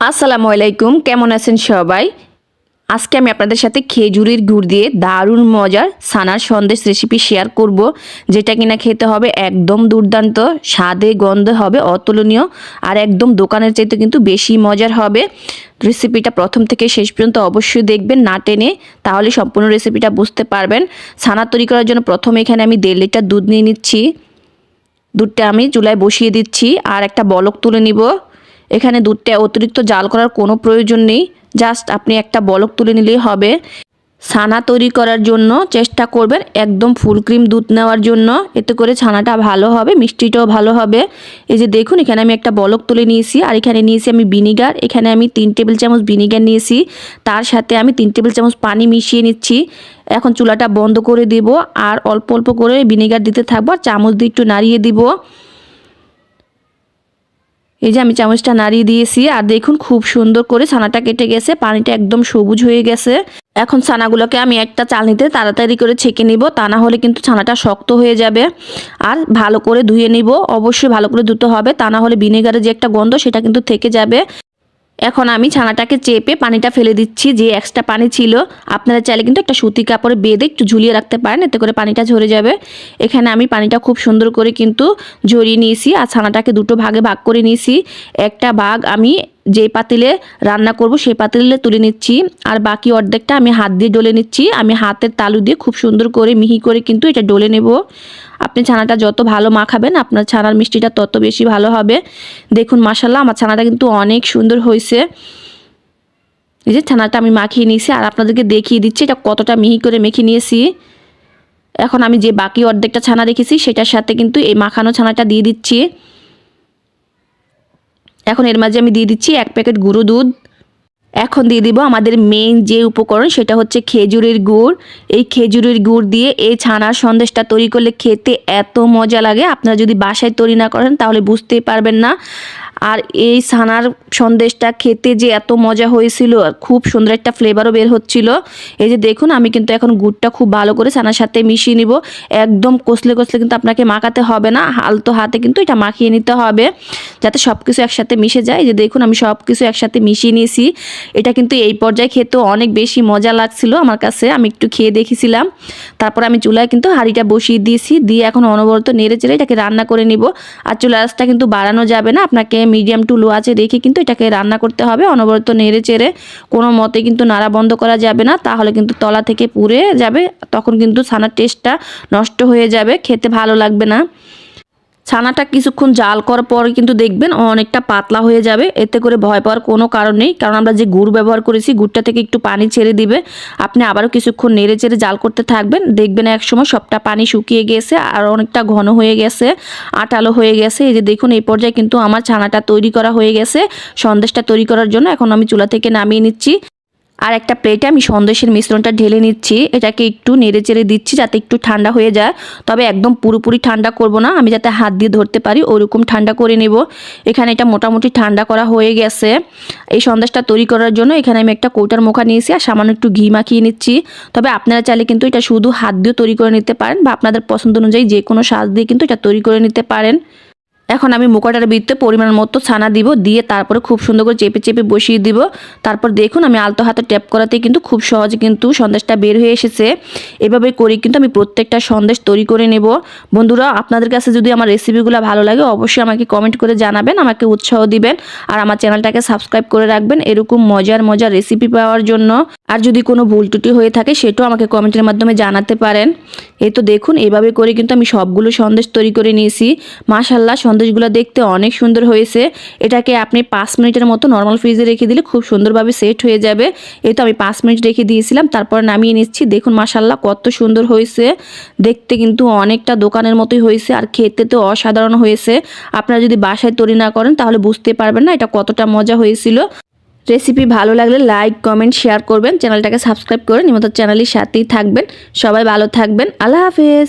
আসসালামু আলাইকুম, কেমন আছেন সবাই? আজকে আমি আপনাদের সাথে খেজুরির গুড় দিয়ে দারুণ মজার সানার সন্দেশ রেসিপি শেয়ার করব, যেটা কিনা খেতে হবে একদম দুর্দান্ত, স্বাদে গন্ধে হবে অতুলনীয়, আর একদম দোকানের চাইতে কিন্তু বেশি মজার হবে। রেসিপিটা প্রথম থেকে শেষ পর্যন্ত অবশ্যই দেখবেন, না টেনে তাহলে সম্পূর্ণ রেসিপিটা বুঝতে পারবেন। ছানা তৈরি করার জন্য প্রথমে এখানে আমি দেড় লিটার দুধ নিয়ে নিচ্ছি। দুধটা আমি চুলায় বসিয়ে দিচ্ছি, আর একটা বলক তুলে নিব। এখানে দুধটা অতিরিক্ত জাল করার কোনো প্রয়োজন নেই। জাস্ট আপনি একটা বলক তুলে নিলেই হবে। ছানা তৈরি করার জন্য চেষ্টা করবেন একদম ফুল ক্রিম দুধ নেওয়ার জন্য। এতে করে ছানাটা ভালো হবে, মিষ্টিটাও ভালো হবে। এই যে দেখুন, এখানে আমি একটা বলক তুলে নিয়েছি আর এখানে নিয়েছি আমি ভিনিগার। এখানে আমি তিন টেবিল চামচ ভিনিগার নিয়েছি। তার সাথে আমি তিন টেবিল চামচ পানি মিশিয়ে নিচ্ছি। এখন চুলাটা বন্ধ করে দিব আর অল্প অল্প করে ভিনিগার দিতে থাকব আর চামচ দিয়ে একটু নাড়িয়ে দিব। এই যে আমি চামচটা নাড়িয়ে দিয়েছি, আর দেখুন খুব সুন্দর করে ছানাটা কেটে গেছে, পানিটা একদম সবুজ হয়ে গেছে। এখন ছানাগুলোকে আমি একটা চালনিতে তাড়াতাড়ি করে ছেঁকে নিব, তা না হলে কিন্তু ছানাটা শক্ত হয়ে যাবে। আর ভালো করে ধুয়ে নিব, অবশ্যই ভালো করে ধুতে হবে, তা না হলে ভিনেগারের যে একটা গন্ধ, সেটা কিন্তু থেকে যাবে। এখন আমি ছানাটাকে চেপে পানিটা ফেলে দিচ্ছি, যে এক্সট্রা পানি ছিল। আপনারা চাইলে কিন্তু একটা সুতি কাপড়ে বেঁধে একটু ঝুলিয়ে রাখতে পারেন, এতে করে পানিটা ঝরে যাবে। এখানে আমি পানিটা খুব সুন্দর করে কিন্তু ঝরিয়ে নিয়েছি, আর ছানাটাকে দুটো ভাগে ভাগ করে নিয়েছি। একটা ভাগ আমি যে পাতিলে রান্না করব, সেই পাতিলে তুলে নিচ্ছি। আর বাকি অর্ধেকটা আমি হাত দিয়ে ডলে নিচ্ছি। আমি হাতের তালু দিয়ে খুব সুন্দর করে, মিহি করে কিন্তু এটা ডলে নেব। আপনি ছানাটা যত ভালো মাখাবেন, আপনার ছানার মিষ্টিটা তত বেশি ভালো হবে। দেখুন মাসাল্লাহ আমার ছানাটা কিন্তু অনেক সুন্দর হয়েছে। এই যে ছানাটা আমি মাখিয়ে নিয়েছি, আর আপনাদেরকে দেখিয়ে দিচ্ছি এটা কতটা মিহি করে মেখে নিয়েছি। এখন আমি যে বাকি অর্ধেকটা ছানা রেখেছি, সেটার সাথে কিন্তু এই মাখানো ছানাটা দিয়ে দিচ্ছি। এখন এর মাঝে আমি দিয়ে দিচ্ছি এক প্যাকেট গুঁড়ো দুধ। এখন দিয়ে দিব আমাদের মেইন যে উপকরণ সেটা হচ্ছে খেজুরের গুড়। এই খেজুরের গুড় দিয়ে এই ছানার সন্দেশটা তৈরি করলে খেতে এত মজা লাগে। আপনারা যদি বাসায় তৈরি না করেন তাহলে বুঝতেই পারবেন না। আর এই ছানার সন্দেশটা খেতে যে এত মজা হয়েছিল খুব সুন্দর একটা ফ্লেভারও বের হচ্ছিল। এই যে দেখুন, আমি কিন্তু এখন গুড়টা খুব ভালো করে ছানার সাথে মিশিয়ে নিব। একদম কষলে কষলে কিন্তু আপনাকে মাখাতে হবে না হালতো হাতে কিন্তু এটা মাখিয়ে নিতে হবে, যাতে সব কিছু একসাথে মিশে যায়। যে দেখুন, আমি সব কিছু একসাথে মিশিয়ে নিয়েছি। এটা কিন্তু এই পর্যায়ে খেতেও অনেক বেশি মজা লাগছিল আমার কাছে, আমি একটু খেয়ে দেখেছিলাম। তারপর আমি চুলায় কিন্তু হাঁড়িটা বসিয়ে দিয়েছি, দিয়ে এখন অনবরত নেড়ে চেড়ে এটাকে রান্না করে নিব। আর চুলা আঁচটা কিন্তু বাড়ানো যাবে না, আপনাকে মিডিয়াম টু লো আছে রেখে কিন্তু এটাকে রান্না করতে হবে। অনবরত নেড়ে চেড়ে কোনো মতে কিন্তু নাড়া বন্ধ করা যাবে না, তাহলে কিন্তু তলা থেকে পুড়ে যাবে, তখন কিন্তু ছানার টেস্টটা নষ্ট হয়ে যাবে, খেতে ভালো লাগবে না। ছানাটা কিছুক্ষণ জাল করার পর কিন্তু দেখবেন অনেকটা পাতলা হয়ে যাবে। এতে করে ভয় পাওয়ার কোনো কারণ নেই। কারণ আমরা যে গুড় ব্যবহার করেছি, গুড়টা থেকে একটু পানি ছেড়ে দিবে। আপনি আবারও কিছুক্ষণ নেড়ে চেড়ে জাল করতে থাকবেন। দেখবেন একসময় সবটা পানি শুকিয়ে গেছে আর অনেকটা ঘন হয়ে গেছে, আটালো হয়ে গেছে। এই যে দেখুন, এই পর্যায়ে কিন্তু আমার ছানাটা তৈরি করা হয়ে গেছে। সন্দেশটা তৈরি করার জন্য এখন আমি চুলা থেকে নামিয়ে নিচ্ছি। আর একটা প্লেটে আমি সন্দেশের মিশ্রণটা ঢেলে নিচ্ছি। এটাকে একটু নেড়ে চেড়ে দিচ্ছি যাতে একটু ঠান্ডা হয়ে যায়। তবে একদম পুরোপুরি ঠান্ডা করব না। আমি যাতে হাত দিয়ে ধরতে পারি, ওরকম ঠান্ডা করে নেব। এখানে এটা মোটামুটি ঠান্ডা করা হয়ে গেছে। এই সন্দেশটা তৈরি করার জন্য এখানে আমি একটা কৌটার মোখা নিয়েছি আর সামান্য একটু ঘি মাখিয়ে নিচ্ছি। তবে আপনারা চাইলে কিন্তু এটা শুধু হাত দিয়ে তৈরি করে নিতে পারেন বা আপনাদের পছন্দ অনুযায়ী যে কোনো সাজ দিয়ে কিন্তু এটা তৈরি করে নিতে পারেন। এখন আমি মোকাটার ভিতরে পরিমাণ মতো ছানা দিব, দিয়ে তারপরে খুব সুন্দর করে চেপে চেপে বসিয়ে দিব। তারপর দেখুন, আমি আলতো হাতে ট্যাপ করাতে কিন্তু খুব সহজে কিন্তু সন্দেশটা বের হয়ে এসেছে। এভাবে করে কিন্তু আমি প্রত্যেকটা সন্দেশ তৈরি করে নেব। বন্ধুরা, আপনাদের কাছে যদি আমার রেসিপিগুলো ভালো লাগে, অবশ্যই আমাকে কমেন্ট করে জানাবেন, আমাকে উৎসাহ দিবেন, আর আমার চ্যানেলটাকে সাবস্ক্রাইব করে রাখবেন। এরকম মজার মজার রেসিপি পাওয়ার জন্য। আর যদি কোনো ভুল ত্রুটি হয়ে থাকে, সেটাও আমাকে কমেন্টের মাধ্যমে জানাতে পারেন। এই তো দেখুন, এভাবে করে কিন্তু আমি সবগুলো সন্দেশ তৈরি করে নিয়েছি। মাশাল্লাহ সন্দেশগুলো দেখতে অনেক সুন্দর হয়েছে। এটাকে আপনি পাঁচ মিনিটের মতো নর্মাল ফ্রিজে রেখে দিলে খুব সুন্দরভাবে সেট হয়ে যাবে। এই তো আমি পাঁচ মিনিট রেখে দিয়েছিলাম, তারপর নামিয়ে নিচ্ছি। দেখুন মাশাল্লাহ কত সুন্দর হয়েছে। দেখতে কিন্তু অনেকটা দোকানের মতোই হয়েছে, আর খেতে তো অসাধারণ হয়েছে। আপনারা যদি বাসায় তৈরি না করেন, তাহলে বুঝতে পারবেন না এটা কতটা মজা হয়েছিল। রেসিপি ভালো লাগলে লাইক, কমেন্ট, শেয়ার করবেন। চ্যানেলটাকে সাবস্ক্রাইব করে নিমন্ত্রণ চ্যানেলের সাথেই থাকবেন। সবাই ভালো থাকবেন। আল্লাহ হাফেজ।